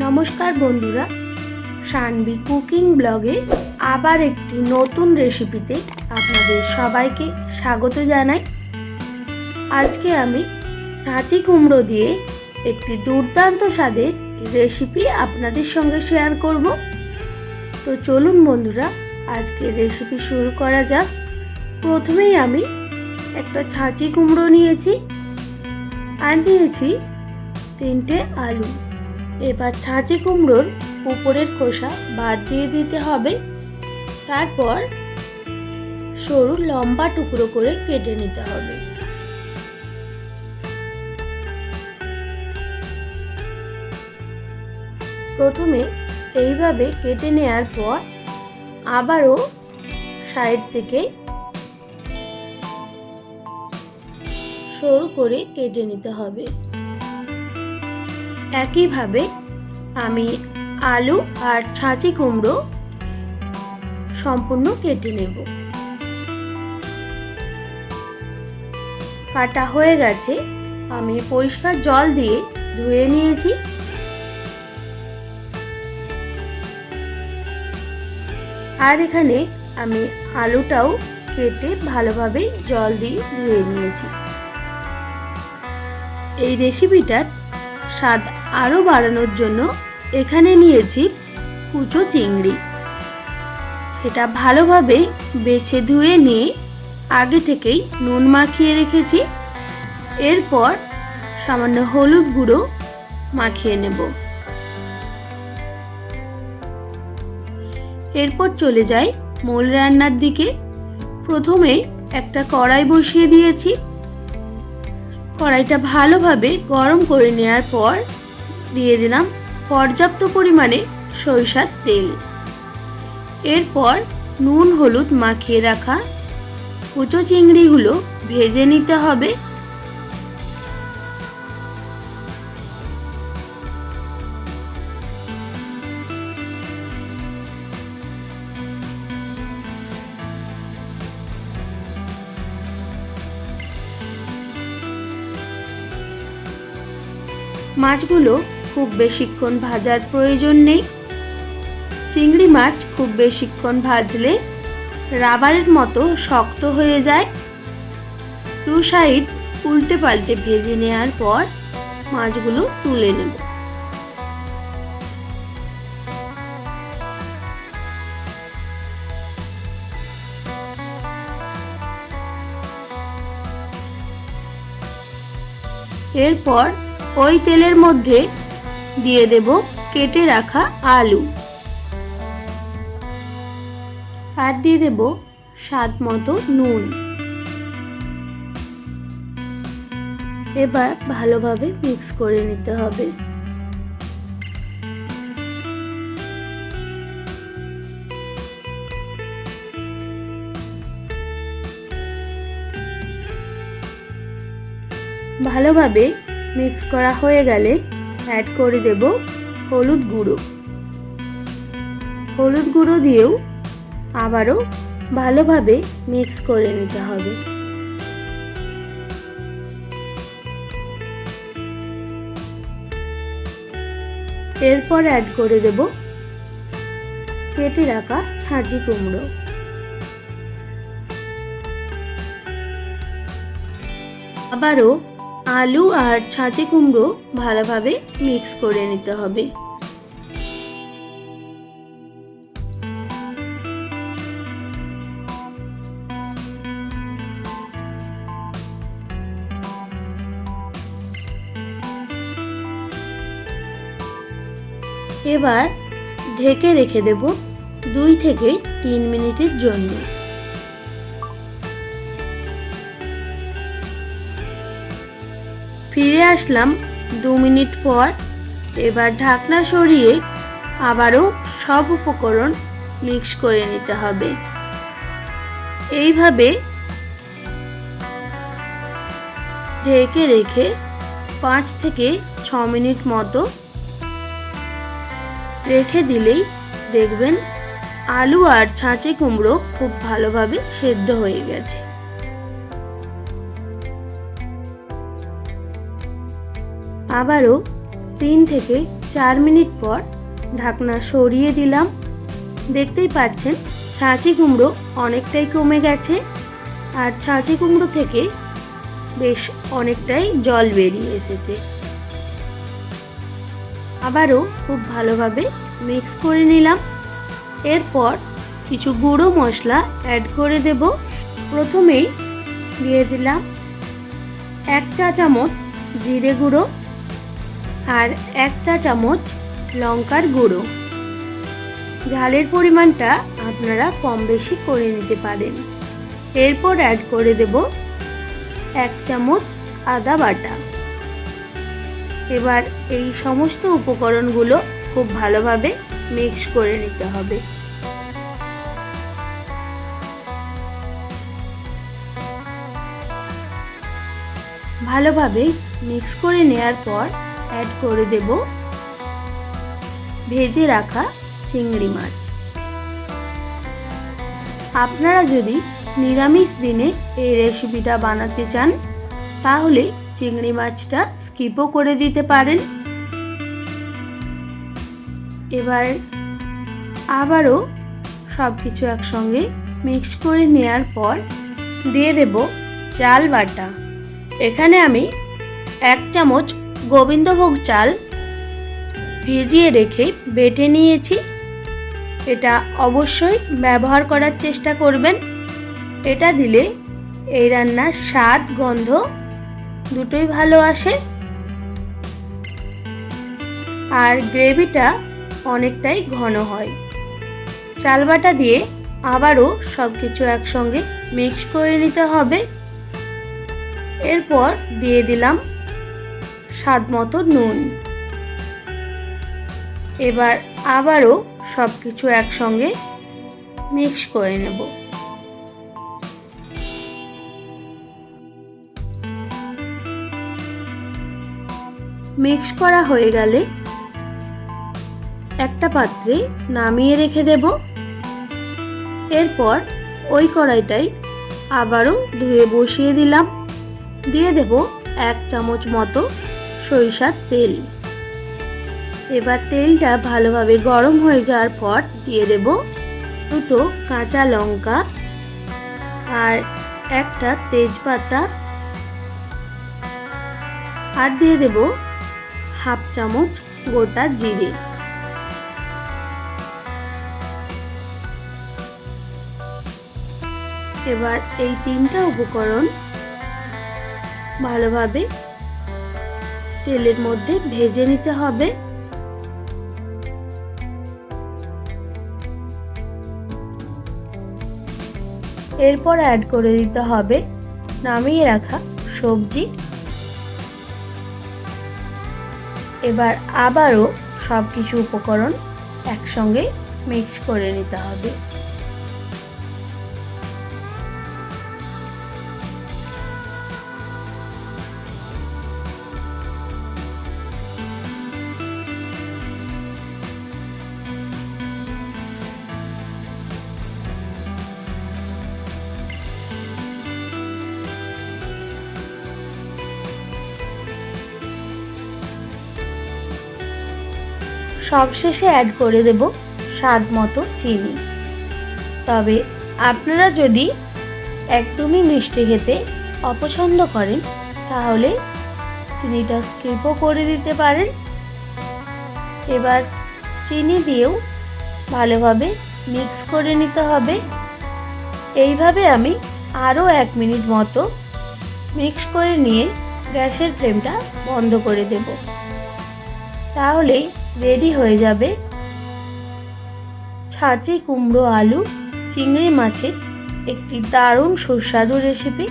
নমস্কার বন্ধুরা, সানবি কুকিং ব্লগে আবার একটি নতুন রেসিপিতে আপনাদের সবাইকে স্বাগত জানাই। আজকে আমি কাঁচি কুমড়ো দিয়ে একটি দুর্দান্ত স্বাদের রেসিপি আপনাদের সঙ্গে শেয়ার করব। তো চলুন বন্ধুরা, আজকে রেসিপি শুরু করা যাক। প্রথমেই আমি একটা ছাঁচি কুমড়ো নিয়েছি আর নিয়েছি তিনটে আলু। এবার ছাঁচি কুমড়োর উপরের খোসা বাদ দিয়ে দিতে হবে। তারপর সরু লম্বা টুকরো করে কেটে নিতে হবে। প্রথমে এইভাবে কেটে নেয়ার পর আবারও সাইড থেকে সরু করে কেটে নিতে হবে। একইভাবে আমি আলু আর ছাঁচি কুমড়ো সম্পূর্ণ কেটে নেব। কাটা হয়ে গেছে, আমি পরিষ্কার জল দিয়ে ধুয়ে নিয়েছি। আর এখানে আমি আলুটাও কেটে ভালোভাবে জল দিয়ে ধুয়ে নিয়েছি। এই রেসিপিটার স্বাদ আরও বাড়ানোর জন্য এখানে নিয়েছি কুচো চিংড়ি। সেটা ভালোভাবে বেছে ধুয়ে নিয়ে আগে থেকেই নুন মাখিয়ে রেখেছি। এরপর সামান্য হলুদ গুঁড়ো মাখিয়ে নেব। এরপর চলে যাই মূল রান্নার দিকে। প্রথমে একটা কড়াই বসিয়ে দিয়েছি। কড়াইটা ভালোভাবে গরম করে নেওয়ার পর দিয়ে দিলাম পর্যাপ্ত পরিমাণে সরিষার তেল। এরপর নুন হলুদ মাখিয়ে রাখা কুচো চিংড়িগুলো ভেজে নিতে হবে। মাছগুলো খুব বেশিক্ষণ ভাজার প্রয়োজন নেই। চিংড়ি মাছ খুব বেশিক্ষণ ভাজলে রাবারের মতো শক্ত হয়ে যায়। দু সাইড উল্টে পাল্টে ভেজে নেওয়ার পর মাছগুলো তুলে নেব। এরপর ওই তেলের মধ্যে দিয়ে দেব কেটে রাখা আলু। আর দিয়ে দেব স্বাদ মতো নুন। এবার ভালোভাবে মিক্স করে নিতে হবে। ভালোভাবে মিক্স করা হয়ে গেলে অ্যাড করে দেব হলুদ গুঁড়ো। হলুদ গুঁড়ো দিয়েও আবারও ভালোভাবে মিক্স করে নিতে হবে। এরপর অ্যাড করে দেব কেটে রাখা ছাঁচি কুমড়ো। আবারও আলু আর ছাঁচি কুমড়ো ভালোভাবে মিক্স করে নিতে হবে। এবার ঢেকে রেখে দেব দুই থেকে তিন মিনিটের জন্য। ফিরে আসলাম দু মিনিট পর। এবার ঢাকনা সরিয়ে আবারও সব উপকরণ মিক্স করে নিতে হবে। এইভাবে ঢেকে রেখে পাঁচ থেকে ছ মিনিট মতো রেখে দিলেই দেখবেন আলু আর ছাঁচে কুমড়ো খুব ভালোভাবে সেদ্ধ হয়ে গেছে। আবারও তিন থেকে চার মিনিট পর ঢাকনা সরিয়ে দিলাম। দেখতেই পাচ্ছেন, ছাঁচি কুমড়ো অনেকটাই কমে গেছে আর ছাঁচি কুমড়ো থেকে বেশ অনেকটাই জল বেরিয়ে এসেছে। আবারও খুব ভালোভাবে মিক্স করে নিলাম। এরপর কিছু গুঁড়ো মশলা অ্যাড করে দেব। প্রথমেই দিয়ে দিলাম এক চা চামচ জিরে গুঁড়ো। আর এক চা চামচ লঙ্কার গুঁড়ো। ঝালের পরিমাণটা আপনারা কম বেশি করে নিতে পারেন। এরপর অ্যাড করে দেব এক চামচ আদা বাটা। এবার এই সমস্ত উপকরণগুলো খুব ভালোভাবে মিক্স করে নিতে হবে। ভালোভাবে মিক্স করে নেয়ার পর অ্যাড করে দেব। ভেজে রাখা চিংড়ি মাছ। আপনারা যদি নিরামিষ দিনে এই রেসিপিটা বানাতে চান, তাহলে চিংড়ি মাছটা স্কিপও করে দিতে পারেন। এবার আবারও সব কিছু একসঙ্গে মিক্স করে নেওয়ার পর দিয়ে দেব চাল বাটা। এখানে আমি এক চামচ গোবিন্দভোগ চাল ভিজিয়ে রেখে বেটে নিয়েছি। এটা অবশ্যই ব্যবহার করার চেষ্টা করবেন। এটা দিলে এই রান্নার স্বাদ, গন্ধ দুটোই ভালো আসে। আর গ্রেভিটা অনেকটাই ঘন হয়। চাল বাটা দিয়ে আবারও সব কিছু একসঙ্গে মিক্স করে নিতে হবে। এরপর দিয়ে দিলাম স্বাদ মতো নুন। এবার আবারও সব কিছু একসঙ্গে মিক্স করে নেব। মিক্স করা হয়ে গেলে একটা পাত্রে নামিয়ে রেখে দেব। এরপর ওই কড়াইটাই আবারও ধুয়ে বসিয়ে দিলাম। দিয়ে দেব এক চামচ মতো সরিষার তেল। এবার তেলটা ভালোভাবে গরম হয়ে যাওয়ার পর দিয়ে দেব দুটো কাঁচা লঙ্কা আর একটা তেজপাতা। আর দিয়ে দেব হাফ চামচ গোটা জিরে। এবার এই তিনটা উপকরণ ভালোভাবে তেলের মধ্যে ভেজে নিতে হবে। এরপর অ্যাড করে দিতে হবে নামিয়ে রাখা সবজি। এবার আবারও সব কিছু উপকরণ একসঙ্গে মিক্স করে নিতে হবে। সবশেষে অ্যাড করে দেব স্বাদ মতো চিনি। তবে আপনারা যদি একদমই মিষ্টি খেতে অপছন্দ করেন, তাহলে চিনিটা স্কিপও করে দিতে পারেন। এবার চিনি দিয়েও ভালোভাবে মিক্স করে নিতে হবে। এইভাবে আমি আরও এক মিনিট মতো মিক্স করে নিয়ে গ্যাসের ফ্লেমটা বন্ধ করে দেব। তাহলেই রেডি হয়ে যাবে। ছাঁচি কুমড়ো, আলু, চিংড়ি মাছের একটি দারুণ সুস্বাদু রেসিপি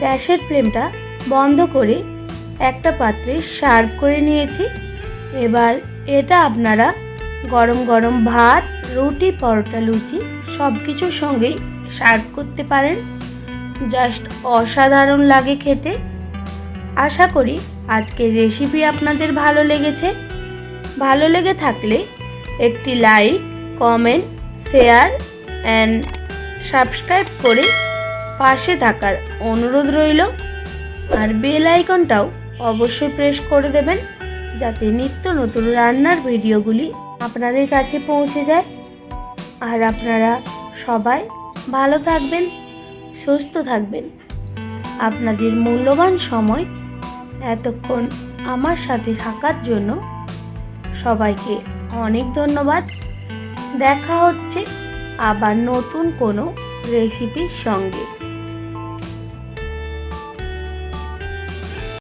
গ্যাসের ফ্লেমটা বন্ধ করে একটা পাত্রে সার্ভ করে নিয়েছি। এবার এটা আপনারা গরম গরম ভাত, রুটি, পরোটা, লুচি সব কিছুর সঙ্গেই সার্ভ করতে পারেন। জাস্ট অসাধারণ লাগে খেতে। আশা করি আজকের রেসিপি আপনাদের ভালো লেগেছে। ভালো লেগে থাকলে একটি like comment share and subscribe করে পাশে থাকার অনুরোধ রইল। আর বেল আইকনটাও অবশ্যই প্রেস করে দেবেন যাতে নিত্য নতুন রান্নার ভিডিওগুলি আপনাদের কাছে পৌঁছে যায়। আর আপনারা সবাই ভালো থাকবেন। সুস্থ থাকবেন। আপনাদের মূল্যবান সময় এতক্ষণ আমার সাথে থাকার জন্য সবাইকে অনেক ধন্যবাদ। দেখা হচ্ছে আবার নতুন কোনো রেসিপির সঙ্গে।